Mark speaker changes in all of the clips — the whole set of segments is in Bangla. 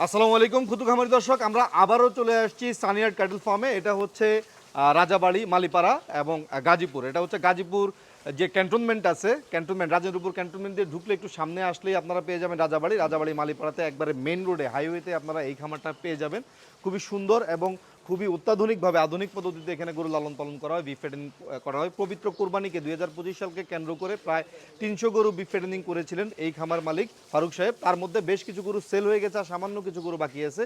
Speaker 1: আসসালামু আলাইকুম খুতু খামারি দর্শক। আমরা আবারও চলে আসছি সানিয়ার ক্যাটেল ফার্মে। এটা হচ্ছে রাজাবাড়ি, মালিপাড়া এবং গাজীপুর। এটা হচ্ছে গাজীপুর যে ক্যান্টনমেন্ট আছে, ক্যান্টনমেন্ট রাজেন্দ্রপুর ক্যান্টনমেন্ট দিয়ে ঢুকলে একটু সামনে আসলেই আপনারা পেয়ে যাবেন রাজাবাড়ি। রাজাবাড়ি, মালিপাড়াতে একবারে মেন রোডে হাইওয়েতে আপনারা এই খামারটা পেয়ে যাবেন। খুবই সুন্দর এবং খুবই অত্যাধুনিকভাবে আধুনিক পদ্ধতিতে এখানে গরু লালন পালন করা হয় বিফেডিং করা হয়। পবিত্র কোরবানিকে দুই হাজার পঁচিশ সালকে কেন্দ্র করে প্রায় তিনশো গরু বিফেডিং করেছিলেন এই খামার মালিক ফারুক সাহেব। তার মধ্যে বেশ কিছু গরু সেল হয়ে গেছে আর সামান্য কিছু গরু বাকি আছে।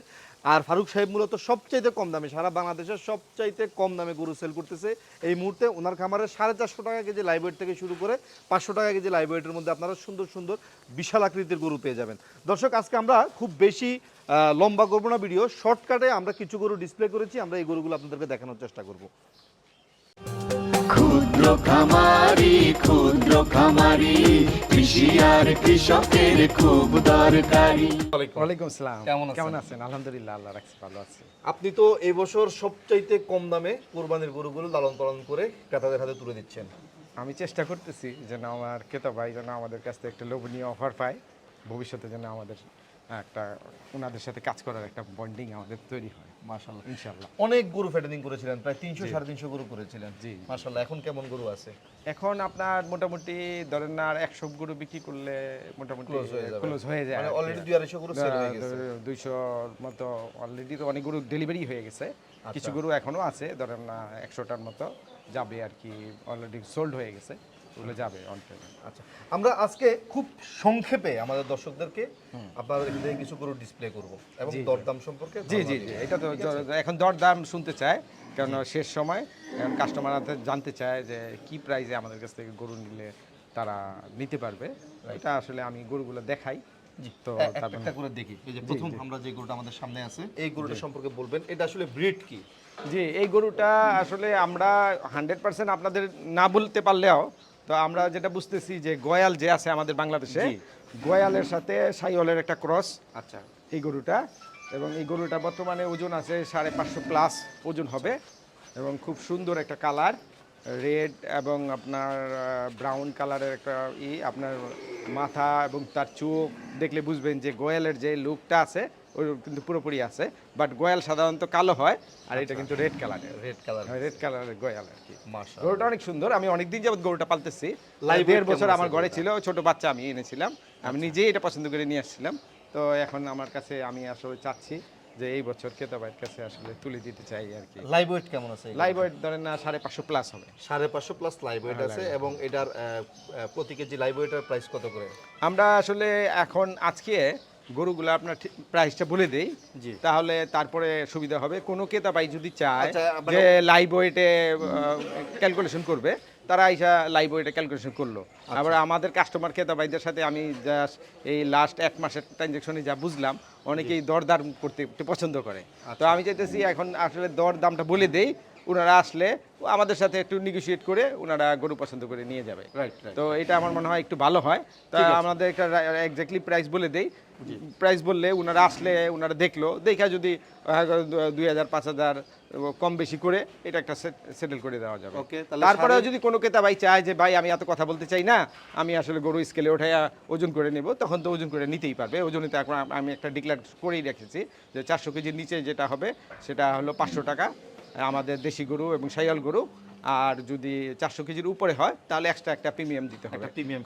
Speaker 1: আর ফারুক সাহেব মূলত সবচাইতে কম দামে, সারা বাংলাদেশের সবচাইতে কম দামে গরু সেল করতেছে। এই মুহূর্তে ওনার খামারে সাড়ে চারশো টাকা কেজি লাইব্রেরি থেকে শুরু করে পাঁচশো টাকা কেজি লাইভ মধ্যে আপনারা সুন্দর সুন্দর বিশাল আকৃতির গরু পেয়ে যাবেন। দর্শক, আজকে আমরা খুব বেশি লম্বা করব না, ভিডিও শর্টকাটে আমরা কিছু গরু ডিসপ্লে করেছি, আমরা এই গরুগুলো আপনাদেরকে দেখানোর চেষ্টা করব।
Speaker 2: খামারি ক্ষুদ্র খামারি কৃষি আর কৃষকের খুব দরকারি।
Speaker 3: ওয়ালাইকুম। আসসালাম
Speaker 1: কেমন আছেন?
Speaker 3: কেমন আছেন? আলহামদুলিল্লাহ আল্লাহ রাখছি ভালো আছি।
Speaker 1: আপনি তো এই বছর সবচাইতে কম দামে কোরবানির গরুগুলো লালন পালন করে ক্রেতাদের হাতে তুলে দিচ্ছেন।
Speaker 3: আমি চেষ্টা করতেছি যেন আমার ক্রেতা ভাই যেন আমাদের কাছ থেকে একটা লোভনীয় অফার পায়। ভবিষ্যতে যেন আমাদের একটা ওনাদের সাথে কাজ করার একটা বন্ডিং আমাদের তৈরি হয়।
Speaker 1: মাশাল্লাহ
Speaker 3: ইনশাল্লাহ
Speaker 1: অনেক গরু করেছিলেন প্রায় তিনশো সাড়ে তিনশো গরু করেছিলেন।
Speaker 3: জি।
Speaker 1: মাশাল্লাহ এখন কেমন গরু আছে?
Speaker 3: এখন আপনার মোটামুটি ধরেন না আর একশো গরু বিক্রি করলে মোটামুটি
Speaker 1: হয়ে।
Speaker 3: ক্লোজ হয়ে যায়
Speaker 1: মানে অলরেডি দুই আড়াইশো গরু সেল হয়ে গেছে।
Speaker 3: দুইশোর মতো অলরেডি তো অনেক গরু ডেলিভারি হয়ে গেছে।
Speaker 1: আচ্ছা।
Speaker 3: কিছু গরু এখনও আছে ধরেন না একশোটার মতো যাবে আর কি অলরেডি সোল্ড হয়ে গেছে। ওগুলো যাবে অন টাইমে
Speaker 1: আচ্ছা আমরা আজকে খুব সংক্ষেপে আমাদের দর্শকদেরকে আপনাদের এখান থেকে কিছু গরু ডিসপ্লে করব এবং দরদাম সম্পর্কে
Speaker 3: জি জি জি। এটা তো এখন দরদাম শুনতে চায় কারণ শেষ সময় কাস্টমার জানতে চায় যে কি প্রাইসে আমাদের কাছ থেকে গরু নিলে তারা নিতে পারবে। এটা আসলে আমি গরুগুলো দেখাই। তো
Speaker 1: এ- একটা
Speaker 3: তারপর
Speaker 1: একটা করে দেখি। এই যে প্রথম আমরা যে গরুটা আমাদের সামনে আছে এই গরুটা সম্পর্কে বলবেন। এটা আসলে ব্রিড কি?
Speaker 3: জি এই গরুটা আসলে আমরা হান্ড্রেড পার্সেন্ট আপনাদের না বলতে পারলেও তো আমরা যেটা বুঝতেছি যে গয়াল যে আছে আমাদের বাংলাদেশে গয়ালের সাথে সাইওয়ালের একটা ক্রস
Speaker 1: আচ্ছা।
Speaker 3: এই গরুটা এবং এই গরুটা বর্তমানে ওজন আছে সাড়ে পাঁচশো প্লাস ওজন হবে এবং খুব সুন্দর একটা কালার রেড এবং আপনার ব্রাউন কালারের একটা ই আপনার মাথা এবং তার চোখ দেখলে বুঝবেন যে গোয়ালের যে লুকটা আছে ওই কিন্তু পুরোপুরি আছে বাট গোয়াল সাধারণত কালো হয় আর এটা কিন্তু রেড কালারের
Speaker 1: রেড কালার
Speaker 3: রেড কালারের গোয়াল আর কি।
Speaker 1: মাশাআল্লাহ।
Speaker 3: গরুটা অনেক সুন্দর আমি অনেকদিন যাবত গরুটা পালতেছি।
Speaker 1: Live
Speaker 3: দেড় বছর আমার ঘরে ছিল ছোট বাচ্চা আমি এনেছিলাম। আমি নিজেই এটা পছন্দ করে নিয়ে আসছিলাম। তো এখন আমার কাছে আমি আসলে চাচ্ছি যে এই বছর কেতাবাইয়ের কাছে আসলে তুলে দিতে চাই আর কি।
Speaker 1: লাইভ ওয়েট কেমন আছে
Speaker 3: লাইভ ওয়েট ধরেন না সাড়ে পাঁচশো প্লাস হবে।
Speaker 1: সাড়ে পাঁচশো প্লাস লাইভ ওয়েট আছে এবং এটার প্রতি কেজি লাইভ ওয়েটের প্রাইস কত করে?
Speaker 3: আমরা আসলে এখন আজকে গরুগুলো আপনার ঠিক প্রাইসটা বলে দেই
Speaker 1: জি।
Speaker 3: তাহলে তারপরে সুবিধা হবে কোনো কেতাবাই যদি চায়
Speaker 1: আচ্ছা, মানে-
Speaker 3: যে লাইভ ওয়েটে ক্যালকুলেশন করবে তারা আইসা লাইভ ওয়েটে ক্যালকুলেশন করল
Speaker 1: আচ্ছা।
Speaker 3: আবার আমাদের কাস্টমার কেতা ক্রেতাবাইদের সাথে আমি জাস্ট এই লাস্ট এক মাসের ট্রানজ্যাকশনে যা বুঝলাম অনেকেই দরদাম করতে পছন্দ করে তো
Speaker 1: আচ্ছা।
Speaker 3: আমি চাইতেছি এখন আসলে দর দামটা বলে দেই ওনারা আসলে আমাদের সাথে একটু নেগোশিয়েট করে ওনারা গরু পছন্দ করে নিয়ে যাবে। তো এটা আমার মনে হয় একটু ভালো হয়। তা আমাদের একটা এক্স্যাক্টলি প্রাইস বলে দেই। প্রাইস বললে ওনারা আসলে ওনারা দেখল দেখা যদি দুই হাজার পাঁচ হাজার কম বেশি করে এটা একটা সেটেল করে দেওয়া যাবে। তারপরেও যদি কোনো ক্রেতা ভাই চায় যে ভাই আমি এত কথা বলতে চাই না আমি আসলে গরু স্কেলে ওঠাইয়া ওজন করে নেব তখন তো ওজন করে নিতেই পারবে। ওজনে তো এখন আমি একটা ডিক্লেয়ার করেই রেখেছি যে চারশো কেজির নিচে যেটা হবে সেটা হলো পাঁচশো টাকা। আমাদের দেশি গরু এবং সাইয়াল গরু আর যদি চারশো কেজির উপরে হয় তাহলে এক্সট্রা একটা প্রিমিয়াম দিতে হবে।
Speaker 1: একটা premium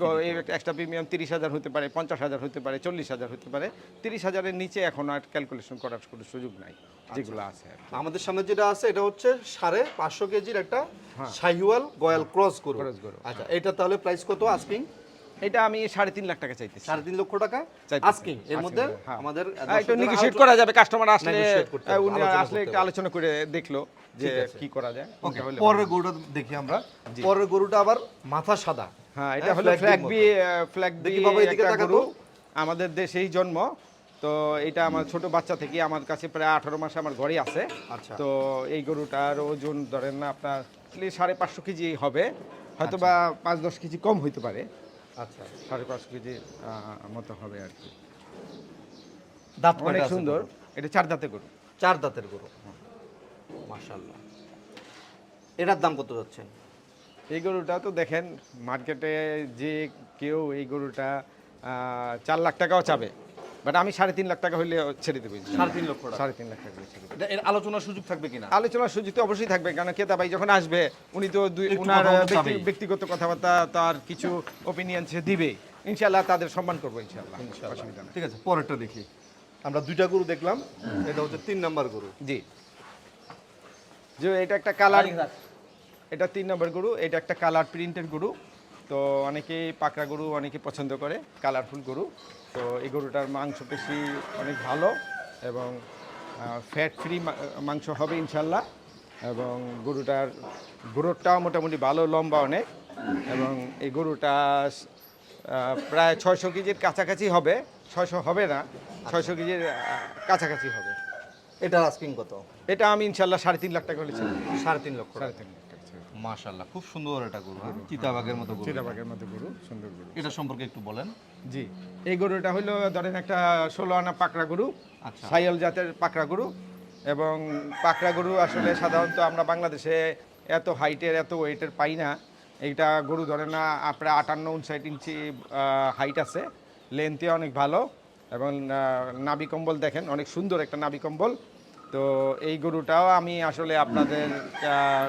Speaker 3: এক্সট্রা প্রিমিয়াম তিরিশ হাজার হতে পারে পঞ্চাশ হাজার হতে পারে চল্লিশ হাজার হতে পারে। তিরিশ হাজারের নিচে এখন আর ক্যালকুলেশন করার কোনো সুযোগ নাই যেগুলো আছে
Speaker 1: আমাদের সামনে যেটা আছে এটা হচ্ছে সাড়ে পাঁচশো কেজির একটা শাহিওয়াল গয়াল ক্রস গরু।
Speaker 3: গরু,
Speaker 1: আচ্ছা এটা তাহলে প্রাইস কত আস্কিং?
Speaker 3: এটা আমি সাড়ে তিন লাখ টাকা চাইতেছি।
Speaker 1: সাড়ে তিন লক্ষ টাকা। আস্কিং এর মধ্যে
Speaker 3: হ্যাঁ।
Speaker 1: আমাদের
Speaker 3: হ্যাঁ, একটু নেগোশিয়েট করা যাবে কাস্টমার আসলে উনি আসলে একটু আলোচনা করে দেখল যে কি করা যায়।
Speaker 1: ওকে পরের গরুটা দেখি আমরা। পরের গরুটা আবার মাথা সাদা।
Speaker 3: হ্যাঁ এটা
Speaker 1: হ্যাঁ,
Speaker 3: হলো ফ্ল্যাগ বি ফ্ল্যাগ বি
Speaker 1: দেখি বাবা, এদিকে তাকাতো।
Speaker 3: আমাদের দেশেই জন্ম তো এটা আমার ছোট বাচ্চা থেকে আমার কাছে প্রায় আঠারো মাসে আমার ঘরে আছে।
Speaker 1: আচ্ছা।
Speaker 3: তো এই গরুটার ওজন ধরেন না আপনার সাড়ে পাঁচশো কেজি হবে। হয়তো বা পাঁচ দশ কেজি কম হইতে পারে।
Speaker 1: আচ্ছা
Speaker 3: সাড়ে পাঁচ কেজি মতো হবে আর কি।
Speaker 1: দাঁত
Speaker 3: অনেক সুন্দর। এটা চার দাঁতে গরু।
Speaker 1: চার দাঁতের গরু। মাশাআল্লাহ। এটার দাম কত যাচ্ছে?
Speaker 3: এই গরুটা তো দেখেন মার্কেটে যে কেউ এই গরুটা চার লাখ টাকাও চাবে। বাট আমি সাড়ে তিন লাখ টাকা হলে ছেড়ে দেবো
Speaker 1: সাড়ে তিন লক্ষ
Speaker 3: সাড়ে তিন লাখ টাকা ছেড়ে দেবো।
Speaker 1: এর আলোচনার সুযোগ থাকবে কিনা?
Speaker 3: আলোচনার সুযোগ তো অবশ্যই থাকবে কারণ ক্রেতা ভাই যখন আসবে উনি তো দুই ওনার। ব্যক্তিগত কথাবার্তা তার কিছু ওপিনিয়ন সে দিবে। ইনশাল্লাহ তাদের সম্মান করব ইনশাল্লাহ। অসুবিধা
Speaker 1: ঠিক আছে পরেরটা দেখি। আমরা দুইটা গরু দেখলাম এটা হচ্ছে তিন নাম্বার গরু।
Speaker 3: জি। যে এটা একটা কালার এটা তিন নম্বর গরু এটা একটা কালার প্রিন্টের গরু। তো অনেকেই পাকড়া গরু অনেকে পছন্দ করে কালারফুল গরু। তো এই গরুটার মাংস পেশি অনেক ভালো এবং ফ্যাট ফ্রি মাংস হবে ইনশাল্লাহ। এবং গরুটার গরুটাও মোটামুটি ভালো লম্বা অনেক। এবং এই গরুটা প্রায় ছয়শো কেজির কাছাকাছি হবে। ছয়শো হবে না ছয়শো কেজির কাছাকাছি হবে।
Speaker 1: এটা আস্কিং কত?
Speaker 3: এটা আমি ইনশাল্লাহ সাড়ে তিন লাখ টাকা হলেছি
Speaker 1: সাড়ে তিন লক্ষ
Speaker 3: সাড়ে তিন
Speaker 1: মাশাল্লাহ খুব সুন্দর এটা গরু হ্যাঁ? চিতাবাগের মতো গরু।
Speaker 3: চিতাবাঘের মতো গরু সুন্দর গরু।
Speaker 1: এটা সম্পর্কে একটু বলেন।
Speaker 3: জি এই গরুটা হলো ধরেন একটা ষোলো আনা পাকড়া গরু
Speaker 1: আচ্ছা।
Speaker 3: সাইল জাতের পাকড়া গরু এবং পাকড়া গরু আসলে সাধারণত আমরা বাংলাদেশে এত হাইটের এত ওয়েটের পাই না। এইটা গরু ধরে না আপনার আটান্ন উনষাট ইঞ্চি হাইট আছে। লেন্থে অনেক ভালো এবং আহ, নাভি কম্বল দেখেন অনেক সুন্দর একটা নাভি কম্বল। তো এই গরুটাও আমি আসলে আপনাদের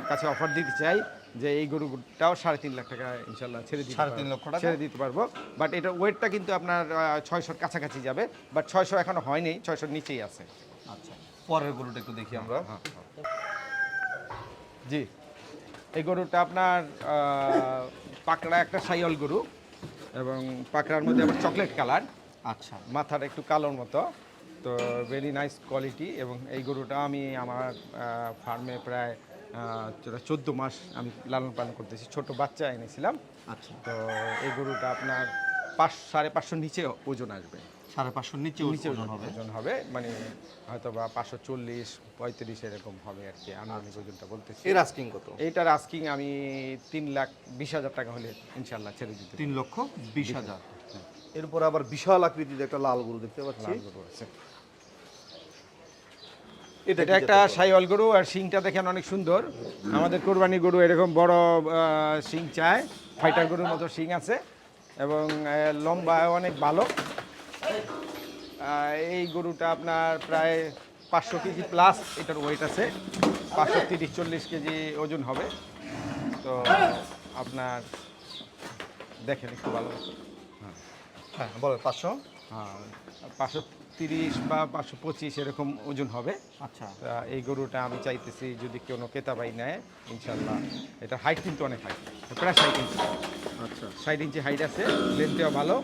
Speaker 3: কাছে অফার দিতে চাই যে এই গরুটাও সাড়ে তিন লাখ টাকা ইনশাল্লাহ ছেড়ে দিতে
Speaker 1: সাড়ে তিন লক্ষ টাকা?
Speaker 3: ছেড়ে দিতে পারব। বাট এটা ওয়েটটা কিন্তু আপনার ছয়শোর কাছাকাছি যাবে। বাট ছয়শো এখনও হয়নি ছয়শোর নিচেই আছে।
Speaker 1: আচ্ছা পরের গরুটা একটু দেখি আমরা।
Speaker 3: জি এই গরুটা আপনার পাকড়া একটা সাইল গরু এবং পাকড়ার মধ্যে আবার চকলেট কালার।
Speaker 1: আচ্ছা।
Speaker 3: মাথার একটু কালোর মতো। তো ভেরি নাইস কোয়ালিটি এবং এই গরুটা আমি আমার ফার্মে প্রায় চোদ্দ মাস আমি লালন পালন করতেছি। ছোট বাচ্চা এনেছিলাম।
Speaker 1: আচ্ছা।
Speaker 3: তো এই গরুটা আপনার পাঁচ সাড়ে পাঁচশোর নিচে ওজন আসবে।
Speaker 1: সাড়ে পাঁচশোর নিচে
Speaker 3: নিচে
Speaker 1: ওজন হবে।
Speaker 3: ওজন হবে। মানে হয়তো বা পাঁচশো চল্লিশ পঁয়ত্রিশ এরকম হবে আর কি আনুমানিক ওজনটা বলতেছি।
Speaker 1: এর আস্কিং কত?
Speaker 3: এইটার আস্কিং আমি তিন লাখ বিশ হাজার টাকা হলে ইনশাল্লাহ ছেড়ে দিতে
Speaker 1: তিন লক্ষ বিশ হাজার। এরপর আবার বিশাল আকৃতির একটা লাল গরু দেখতে পাচ্ছি।
Speaker 3: লাল গরু আছে।
Speaker 1: এটা
Speaker 3: একটা সাইওয়াল গরু আর শিংটা দেখেন অনেক সুন্দর। আমাদের কোরবানি গরু এরকম বড় শিং চায়। ফাইটার গরুর মতো শিং আছে এবং লম্বা অনেক ভালো এই গরুটা আপনার প্রায় পাঁচশো কেজি প্লাস এটার ওয়েট আছে। পাঁচশো তিরিশ চল্লিশ কেজি ওজন হবে। তো আপনার দেখেন একটু ভালো।
Speaker 1: হ্যাঁ বলো পাঁচশো?
Speaker 3: হ্যাঁ পাঁচশো তিরিশ বা পাঁচশো পঁচিশ এরকম ওজন হবে।
Speaker 1: আচ্ছা।
Speaker 3: এই গরুটা আমি চাইতেছি যদি কোনো কেতাবাই নেয় ইনশাল্লাহ এটা হাইট কিন্তু অনেক হাইট প্রায় ষাট ইঞ্চি
Speaker 1: আচ্ছা।
Speaker 3: ষাট ইঞ্চি হাইট আছে। লেন্থেও ভালো।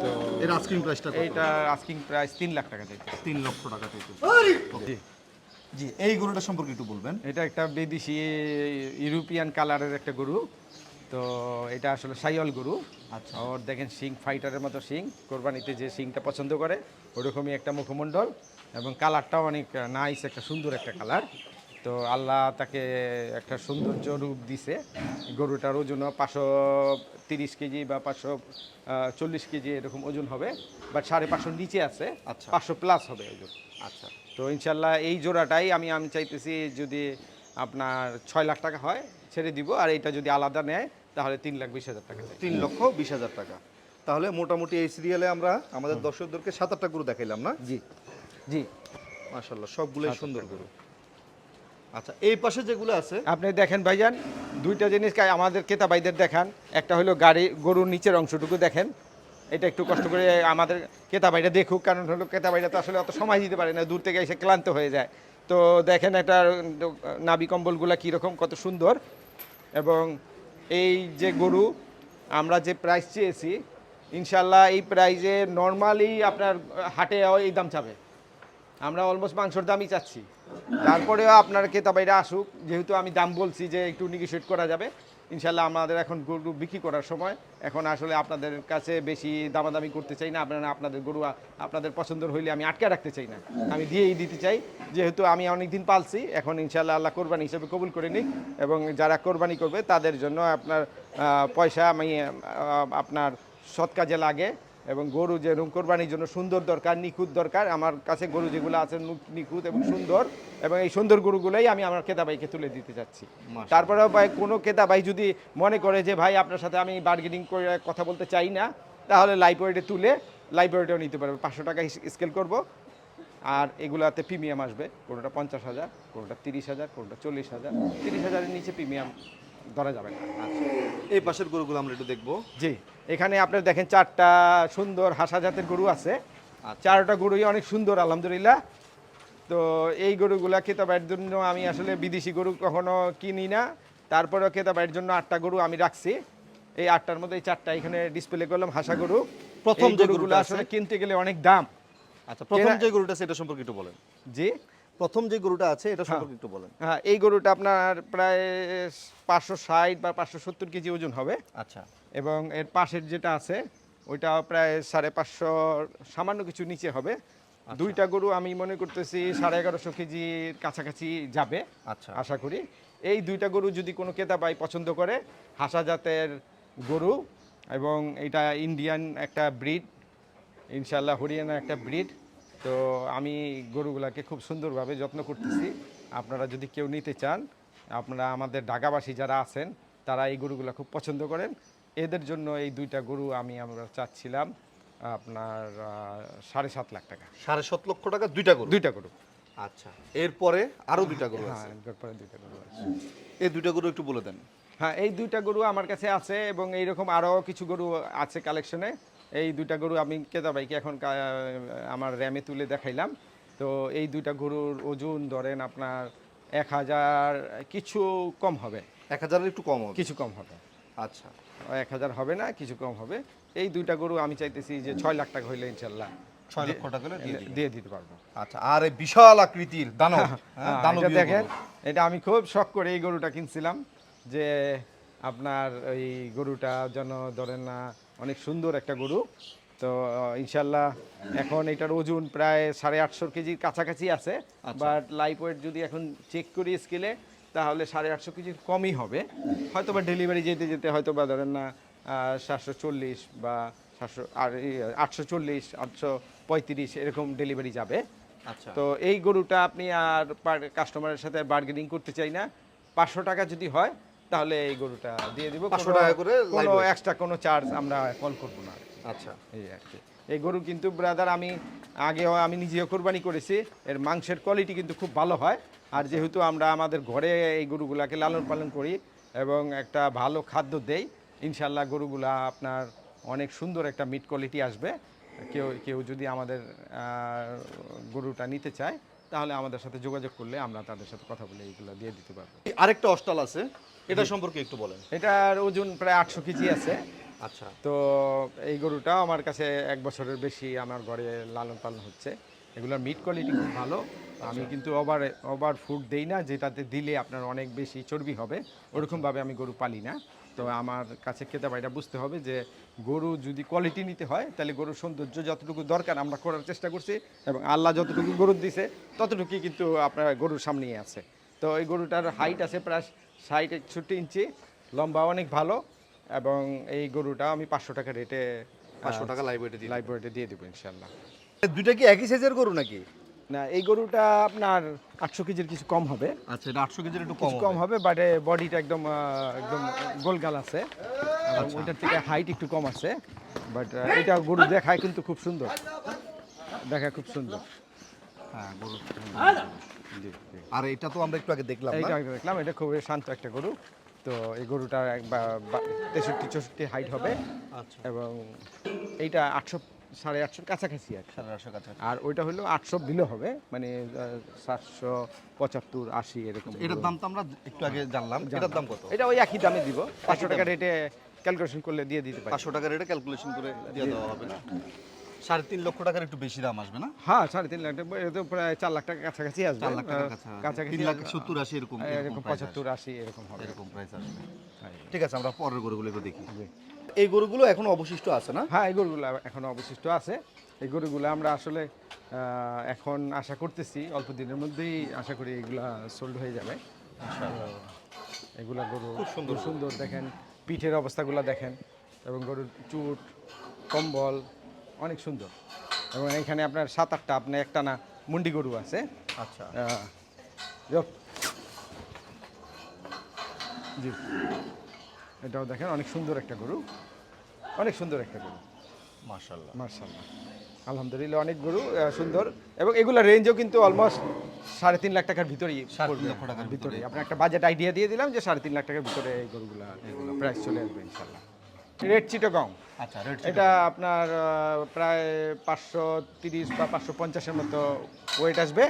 Speaker 3: তো
Speaker 1: এর আস্কিং প্রাইসটা
Speaker 3: এইটা আস্কিং প্রাইস তিন লাখ টাকা চাইতে
Speaker 1: তিন লক্ষ টাকা থেকে
Speaker 3: জি।
Speaker 1: জি এই গরুটা সম্পর্কে একটু বলবেন।
Speaker 3: এটা একটা বিদেশি ইউরোপিয়ান কালারের একটা গরু। তো এটা আসলে সাইয়ল গরু।
Speaker 1: আচ্ছা।
Speaker 3: ওর দেখেন শিং ফাইটারের মতো শিং কোরবানিতে যে শিংটা পছন্দ করে ওরকমই একটা মুখমণ্ডল এবং কালারটাও অনেক নাইস একটা সুন্দর একটা কালার তো আল্লাহ তাকে একটা সৌন্দর্য রূপ দিছে। গরুটার ওজনও পাঁচশো তিরিশ কেজি বা পাঁচশো চল্লিশ কেজি এরকম ওজন হবে বা সাড়ে পাঁচশোর নিচে আছে।
Speaker 1: আচ্ছা।
Speaker 3: পাঁচশো প্লাস হবে ওজন।
Speaker 1: আচ্ছা।
Speaker 3: তো ইনশাল্লাহ এই জোড়াটাই আমি আমি চাইতেছি যদি আপনার ছয় লাখ টাকা হয় ছেড়ে দিব। আর এটা যদি আলাদা নেয় তাহলে তিন লাখ বিশ হাজার টাকা।
Speaker 1: তিন লক্ষ বিশ হাজার টাকা। তাহলে মোটামুটি এই সিরিয়ালে আমরা আমাদের দর্শকদেরকে সাত আটটা গরু দেখাইলাম না?
Speaker 3: জি জি।
Speaker 1: মাশাল্লাহ সবগুলোই সুন্দর গরু। আচ্ছা এই পাশে যেগুলো আছে?
Speaker 3: আপনি দেখেন ভাইজান দুইটা জিনিস আমাদের ক্রেতা ভাইদের দেখান। একটা হলো গাড়ি গরুর নিচের অংশটুকু দেখেন। এটা একটু কষ্ট করে আমাদের ক্রেতা ভাইরা দেখুক কারণ হলো ক্রেতা ভাইরা তো আসলে অত সময় দিতে পারে না দূর থেকে এসে ক্লান্ত হয়ে যায়। তো দেখেন একটা নাবি কম্বলগুলো কীরকম কত সুন্দর। এবং এই যে গরু, আমরা যে প্রাইস চেয়েছি, ইনশাল্লাহ এই প্রাইজে নর্মালি আপনার হাটে এই দাম চাবে আমরা অলমোস্ট মাংসর দামই চাচ্ছি। তারপরেও আপনার ক্রেতাবাইরা আসুক, যেহেতু আমি দাম বলছি যে একটু নিগোসিয়েট করা যাবে। ইনশাল্লাহ আমাদের এখন গরু বিক্রি করার সময়। এখন আসলে আপনাদের কাছে বেশি দামাদামি করতে চাই না। আপনারা আপনাদের গরু, আপনাদের পছন্দ হইলে আমি আটকে রাখতে চাই না। আমি দিয়েই দিতে চাই। যেহেতু আমি অনেক দিন পালছি, এখন ইনশাল্লাহ আল্লাহ কোরবানি হিসেবে কবুল করে নিই এবং যারা কোরবানি করবে, তাদের জন্য আপনার পয়সা আমি আপনার সৎ কাজে লাগে। এবং গরু যে কোরবানির জন্য সুন্দর দরকার নিখুঁত দরকার আমার কাছে গরু যেগুলো আছে নিখুঁত এবং সুন্দর এবং এই সুন্দর গরুগুলোই আমি আমার কেতাবাইকে তুলে দিতে চাচ্ছি। তারপরেও ভাই কোনো কেতাবাই যদি মনে করে যে ভাই আপনার সাথে আমি বার্গেনিং করে কথা বলতে চাই না তাহলে ওয়েটে তুলে লাইব্রেরিটাও নিতে পারবে। পাঁচশো টাকা স্কেল করব। আর এগুলাতে প্রিমিয়াম আসবে। কোনোটা পঞ্চাশ হাজার কোনোটা তিরিশ হাজার কোনোটা চল্লিশ হাজার। তিরিশ হাজারের নিচে প্রিমিয়াম ধরা যাবে না।
Speaker 1: এই পাশের গরুগুলো আমরা একটু দেখব।
Speaker 3: জি এখানে আপনার দেখেন চারটা সুন্দর হাসা জাতের গরু আছে।
Speaker 1: আচ্ছা।
Speaker 3: চারটা গরুই অনেক সুন্দর আলহামদুলিল্লাহ। তো এই গরুগুলা খেতাবের জন্য আমি আসলে বিদেশি গরু কখনো কিনি না। তারপরেও খেতাবের জন্য আটটা গরু আমি রাখছি। এই আটটার মধ্যে এই চারটা এখানে ডিসপ্লে করলাম হাসা গরু।
Speaker 1: প্রথম যে
Speaker 3: গরুগুলো আসলে কিনতে গেলে অনেক দাম।
Speaker 1: আচ্ছা প্রথম যে গরুটা সেটা সম্পর্কে একটু বলেন।
Speaker 3: জি
Speaker 1: প্রথম যে গরুটা আছে এটা সম্পর্কে একটু বলেন।
Speaker 3: হ্যাঁ এই গরুটা আপনার প্রায় পাঁচশো ষাট বা পাঁচশো সত্তর কেজি ওজন হবে।
Speaker 1: আচ্ছা।
Speaker 3: এবং এর পাশের যেটা আছে ওইটা প্রায় সাড়ে পাঁচশো সামান্য কিছু নিচে হবে। দুইটা গরু আমি মনে করতেছি সাড়ে এগারোশো কেজির কাছাকাছি যাবে
Speaker 1: আচ্ছা।
Speaker 3: আশা করি। এই দুইটা গরু যদি কোনো ক্রেতাবাই পছন্দ করে হাসা জাতের গরু এবং এটা ইন্ডিয়ান একটা ব্রিড ইনশাল্লাহ হরিয়ানা একটা ব্রিড তো আমি গরুগুলাকে খুব সুন্দরভাবে যত্ন করতেছি। আপনারা যদি কেউ নিতে চান আপনারা আমাদের ঢাকাবাসী যারা আছেন তারা এই গরুগুলো খুব পছন্দ করেন। এদের জন্য এই দুইটা গরু আমি আমরা চাচ্ছিলাম আপনার সাড়ে সাত লাখ টাকা।
Speaker 1: সাড়ে সাত লক্ষ টাকা দুইটা গরু?
Speaker 3: দুইটা গরু।
Speaker 1: আচ্ছা এরপরে আরও দুইটা গরু
Speaker 3: হ্যাঁ
Speaker 1: আছে।
Speaker 3: এরপরে দুইটা গরু আছে।
Speaker 1: এই দুইটা গরু একটু বলে দেন।
Speaker 3: হ্যাঁ এই দুইটা গরু আমার কাছে আছে এবং এইরকম আরও কিছু গরু আছে কালেকশনে এই দুইটা গরু আমি কেতা ভাইকে এখন আমার র্যামে তুলে দেখাইলাম। তো এই দুইটা গরুর ওজন ধরেন আপনার এক হাজার কিছু কম হবে।
Speaker 1: এক হাজারের একটু কম হবে।
Speaker 3: কিছু কম হবে।
Speaker 1: আচ্ছা।
Speaker 3: এক হাজার হবে না কিছু কম হবে। এই দুইটা গরু আমি চাইতেছি যে ছয় লাখ টাকা হইলে ইনশাল্লাহ
Speaker 1: ছয় লক্ষ টাকা দিয়ে
Speaker 3: দিতে পারব।
Speaker 1: আচ্ছা আর এই বিশাল আকৃতির দানব হ্যাঁ,
Speaker 3: হ্যাঁ, দেখেন এটা আমি খুব শখ করে এই গরুটা কিনছিলাম যে আপনার এই গরুটা যেন ধরেন না অনেক সুন্দর একটা গরু। তো ইনশাল্লাহ এখন এটার ওজন প্রায় সাড়ে আটশো কেজির কাছাকাছি আছে। বাট লাইফ ওয়েট যদি এখন চেক করি স্কেলে তাহলে সাড়ে আটশো কেজির কমই হবে। হয়তো বা ডেলিভারি যেতে যেতে হয়তো বা ধরেন না সাতশো চল্লিশ বা সাতশো আর আটশো চল্লিশ আটশো পঁয়ত্রিশ এরকম ডেলিভারি যাবে।
Speaker 1: আচ্ছা।
Speaker 3: তো এই গরুটা আপনি আর কাস্টমারের সাথে বার্গেনিং করতে চাই না। পাঁচশো টাকা যদি হয় তাহলে এই গরুটা দিয়ে দিব।
Speaker 1: 500 টাকা করে
Speaker 3: কোনো এক্সট্রা কোনো চার্জ আমরা কল করব না।
Speaker 1: আচ্ছা।
Speaker 3: এই আর কি। এই গরু কিন্তু ব্রাদার আমি আগেও আমি নিজেও কোরবানি করেছি। এর মাংসের কোয়ালিটি কিন্তু খুব ভালো হয়। আর যেহেতু আমরা আমাদের ঘরে এই গরুগুলাকে লালন পালন করি এবং একটা ভালো খাদ্য দেই ইনশাল্লাহ গরুগুলা আপনার অনেক সুন্দর একটা মিট কোয়ালিটি আসবে। কেউ কেউ যদি আমাদের গরুটা নিতে চায় তাহলে আমাদের সাথে যোগাযোগ করলে আমরা তাদের সাথে কথা বলে এইগুলো দিয়ে দিতে পারব।
Speaker 1: আরেকটা অস্টাল আছে এটা সম্পর্কে একটু বলেন।
Speaker 3: এটার ওজন প্রায় আটশো কেজি আছে।
Speaker 1: আচ্ছা।
Speaker 3: তো এই গরুটা আমার কাছে এক বছরের বেশি আমার ঘরে লালন পালন হচ্ছে। এগুলোর মিট কোয়ালিটি খুব ভালো। আমি কিন্তু ওভার ওভার ফুড দেই না যেটাতে দিলে আপনার অনেক বেশি চর্বি হবে। ওরকমভাবে আমি গরু পালি না। তো আমার কাছে খেতে এটা বুঝতে হবে যে গরু যদি কোয়ালিটি নিতে হয় তাহলে গরুর সৌন্দর্য যতটুকু দরকার আমরা করার চেষ্টা করছি এবং আল্লাহ যতটুকু গরু দিছে ততটুকুই কিন্তু আপনার গরুর সামনেই আছে। তো এই গরুটার হাইট আছে প্রায় ষাট একষট্টি ইঞ্চি লম্বা অনেক ভালো এবং এই গরুটা আমি পাঁচশো টাকা রেটে
Speaker 1: পাঁচশো টাকা লাইব্রেরিতে
Speaker 3: লাইব্রেরিতে দিয়ে দেবো। ইনশাল্লাহ
Speaker 1: দুইটা কি একই সাইজের গরু নাকি?
Speaker 3: না এই গরুটা আপনার আটশো কেজির কিছু কম হবে।
Speaker 1: আচ্ছা এটা আটশো কেজির একটু কম
Speaker 3: কম হবে। বাট বডিটা একদম একদম গোলগাল আছে। ওইটার থেকে হাইট একটু কম আছে বাট এটা গরু দেখায় কিন্তু খুব সুন্দর। দেখায় খুব সুন্দর।
Speaker 1: হ্যাঁ গরু
Speaker 3: জি জি।
Speaker 1: আর এটা তো আমরা একটু আগে দেখলাম না?
Speaker 3: এইটা দেখলাম এটা খুবই শান্ত একটা গরু। তো এই গরুটা তেষট্টি চৌষট্টি হাইট হবে।
Speaker 1: আচ্ছা।
Speaker 3: এবং এইটা আটশো সাড়ে আটশোর কাছাকাছি আর
Speaker 1: সাড়ে আটশো কাছে
Speaker 3: আর ওইটা হলো আটশো বিলো হবে মানে সাতশো পঁচাত্তর আশি এরকম
Speaker 1: এটার দাম তো আমরা একটু আগে জানলাম এটার দাম কত?
Speaker 3: এটা ওই একই দামে দিব পাঁচশো টাকা রেটে ক্যালকুলেশন করলে দিয়ে দিতে পারি।
Speaker 1: পাঁচশো টাকা রেটে ক্যালকুলেশন করে দিয়ে দেওয়া হবে না? সাড়ে তিন লক্ষ টাকার একটু বেশি দাম আসবে না?
Speaker 3: হ্যাঁ সাড়ে তিন লাখ টাকা এটা প্রায় চার লাখ টাকা কাছাকাছি আসবে।
Speaker 1: চার লাখ টাকার
Speaker 3: আহ,
Speaker 1: কাছাকাছি
Speaker 3: কাছাকাছি
Speaker 1: তিন লাখ সত্তর আশি এরকম
Speaker 3: এরকম পঁচাত্তর আশি এরকম হবে।
Speaker 1: এরকম প্রাইস আসবে।
Speaker 3: হ্যাঁ।
Speaker 1: ঠিক আছে আমরা পরের গরুগুলো দেখি। এই গরুগুলো এখনও অবশিষ্ট আছে না?
Speaker 3: হ্যাঁ এই গরুগুলো এখনও অবশিষ্ট আছে। এই গরুগুলো আমরা আসলে এখন আশা করতেছি অল্প দিনের মধ্যেই আশা করি এগুলা সোল্ড হয়ে যাবে। এগুলা গরু খুব সুন্দর সুন্দর দেখেন পিঠের অবস্থাগুলো দেখেন এবং গরুর চুট কম্বল অনেক সুন্দর। এবং এখানে আপনার সাত আটটা আপনার একটা না মুন্ডি গরু আছে।
Speaker 1: আচ্ছা।
Speaker 3: জি। এটাও দেখেন অনেক সুন্দর একটা গরু। অনেক সুন্দর একটা গরু।
Speaker 1: মাশাআল্লাহ।
Speaker 3: মার্শাল্লাহ আলহামদুলিল্লাহ অনেক গরু সুন্দর। এবং এগুলো রেঞ্জও কিন্তু অলমোস্ট সাড়ে তিন লাখ টাকার ভিতরেই
Speaker 1: লক্ষ টাকার
Speaker 3: ভিতরে আপনার একটা বাজেট আইডিয়া দিয়ে দিলাম যে সাড়ে তিন লাখ টাকার ভিতরে এই গরুগুলো প্রাইস চলে আসবে ইনশাল্লাহ রেড চিটাগং
Speaker 1: আচ্ছা
Speaker 3: এটা আপনার প্রায় পাঁচশো তিরিশ বা পাঁচশো পঞ্চাশের মতো ওয়েট আসবে।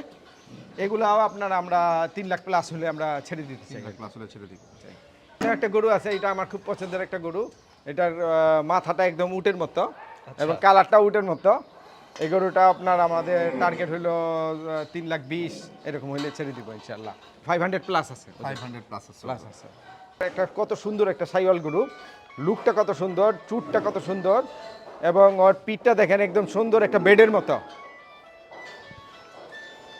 Speaker 3: এগুলাও আপনার আমরা তিন লাখ প্লাস হলে আমরা ছেড়ে দিতে চাই।
Speaker 1: ক্লাস হলে ছেড়ে
Speaker 3: এটা একটা গরু আছে এটা আমার খুব পছন্দের একটা গরু। এটার মাথাটা একদম উটের মতো এবং কালারটা উটের মতো। এই গরুটা আপনার আমাদের টার্গেট হইল তিন লাখ বিশ এরকম হইলে ছেড়ে দিব ইনশাল্লাহ ফাইভ হান্ড্রেড প্লাস আছে
Speaker 1: ফাইভ হান্ড্রেড প্লাস আছে।
Speaker 3: প্লাস আছে। একটা কত সুন্দর একটা সাইওয়াল গরু। লুকটা কত সুন্দর চুটটা কত সুন্দর এবং ওর পিঠটা দেখেন একদম সুন্দর একটা বেডের মতো।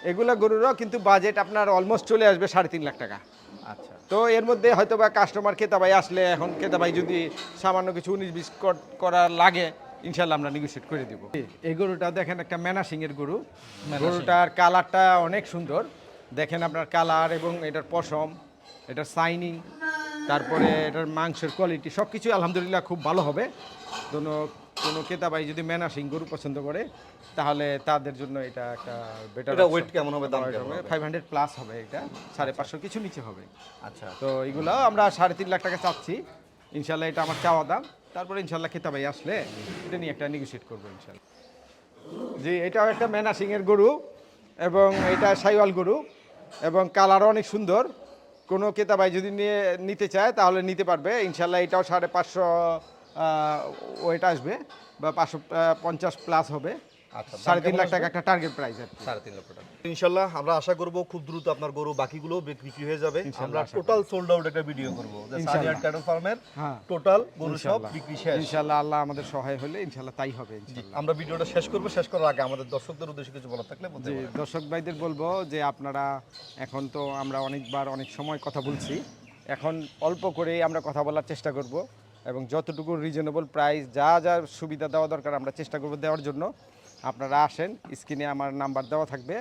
Speaker 3: এগুলা গরুরও কিন্তু বাজেট আপনার অলমোস্ট চলে আসবে সাড়ে তিন লাখ টাকা।
Speaker 1: আচ্ছা।
Speaker 3: তো এর মধ্যে হয়তো বা কাস্টমার কেতাবাই আসলে এখন কেতাবাই যদি সামান্য কিছু উনিশ বিশ করা লাগে ইনশাল্লাহ আমরা নেগোসিয়েট করে দিব। এই গরুটা দেখেন একটা ম্যানাসিং এর গরু গরুটার কালারটা অনেক সুন্দর। দেখেন আপনার কালার এবং এটার পশম এটার সাইনিং তারপরে এটার মাংসের কোয়ালিটি সব কিছু আলহামদুলিল্লাহ খুব ভালো হবে। কোনো কোনো কেতাবাই যদি ম্যানাসিং গরু পছন্দ করে তাহলে তাদের জন্য এটা একটা বেটার
Speaker 1: এটা ওয়েট কেমন হবে দাম হবে?
Speaker 3: ফাইভ হান্ড্রেড প্লাস হবে এটা সাড়ে পাঁচশো কিছু নিচে হবে।
Speaker 1: আচ্ছা।
Speaker 3: তো এগুলো আমরা সাড়ে তিন লাখ টাকা চাচ্ছি। ইনশাল্লাহ এটা আমার চাওয়া দাম। তারপরে ইনশাল্লাহ খেতাবাই আসলে এটা নিয়ে একটা নেগোসিয়েট করব ইনশাল্লাহ। জি এটাও একটা মেনা সিংয়ের গরু এবং এটা সাইওয়াল গরু এবং কালারও অনেক সুন্দর। কোনো কেতাবাই যদি নিয়ে নিতে চায় তাহলে নিতে পারবে। ইনশাল্লাহ এটাও সাড়ে পাঁচশো ওয়েট আসবে বা পাঁচশো পঞ্চাশ প্লাস হবে।
Speaker 1: আচ্ছা,
Speaker 3: সাড়ে তিন লাখ টাকা একটা টার্গেট প্রাইস কি।
Speaker 1: সাড়ে তিন লক্ষ টাকা। ইনশাল্লাহ আমরা আশা করব খুব দ্রুত আপনার গরু বাকিগুলো বিক্রি হয়ে যাবে। আমরা টোটাল সোল্ড আউট একটা ভিডিও করব। ক্যাটল ফার্মের
Speaker 3: হ্যাঁ।
Speaker 1: টোটাল গরু সব বিক্রি শেষ।
Speaker 3: ইনশাল্লাহ আল্লাহ আমাদের সহায় হলে ইনশাল্লাহ তাই হবে
Speaker 1: আমরা ভিডিওটা শেষ করব শেষ করার আগে আমাদের দর্শকদের উদ্দেশ্যে কিছু বলার থাকলে
Speaker 3: জি দর্শক ভাইদের বলব যে আপনারা এখন তো আমরা অনেকবার অনেক সময় কথা বলছি। এখন অল্প করেই আমরা কথা বলার চেষ্টা করব। এবং যতটুকু রিজনেবল প্রাইস যা যা সুবিধা দেওয়া দরকার আমরা চেষ্টা করব দেওয়ার জন্য, আপনারা আসেন, স্ক্রিনে আমার নাম্বার দেওয়া থাকবে।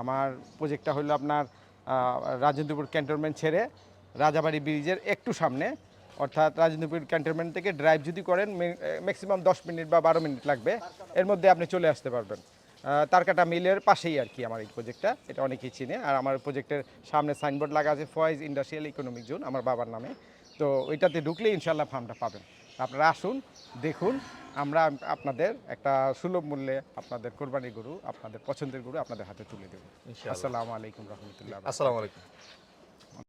Speaker 3: আমার প্রজেক্টটা হলো আপনার রাজেন্দ্রপুর ক্যান্টনমেন্ট ছেড়ে রাজাবাড়ি ব্রিজের একটু সামনে। অর্থাৎ রাজেন্দ্রপুর ক্যান্টনমেন্ট থেকে ড্রাইভ যদি করেন ম্যাক্সিমাম দশ মিনিট বা বারো মিনিট লাগবে। এর মধ্যে আপনি চলে আসতে পারবেন। তারকাটা মিলের পাশেই আর কি আমার এই প্রজেক্টটা এটা অনেকেই চিনে। আর আমার প্রজেক্টের সামনে সাইনবোর্ড লাগা আছে, ফয়েজ ইন্ডাস্ট্রিয়াল ইকোনমিক জোন, আমার বাবার নামে। তো ওইটাতে ঢুকলে ইনশাল্লাহ ফার্মটা পাবেন। আপনারা আসুন দেখুন আমরা আপনাদের একটা সুলভ মূল্যে আপনাদের কোরবানি গরু আপনাদের পছন্দের গরু আপনাদের হাতে তুলে দেবো। আসসালামু আলাইকুম রহমতুল্লাহ
Speaker 1: আসসালামু আলাইকুম।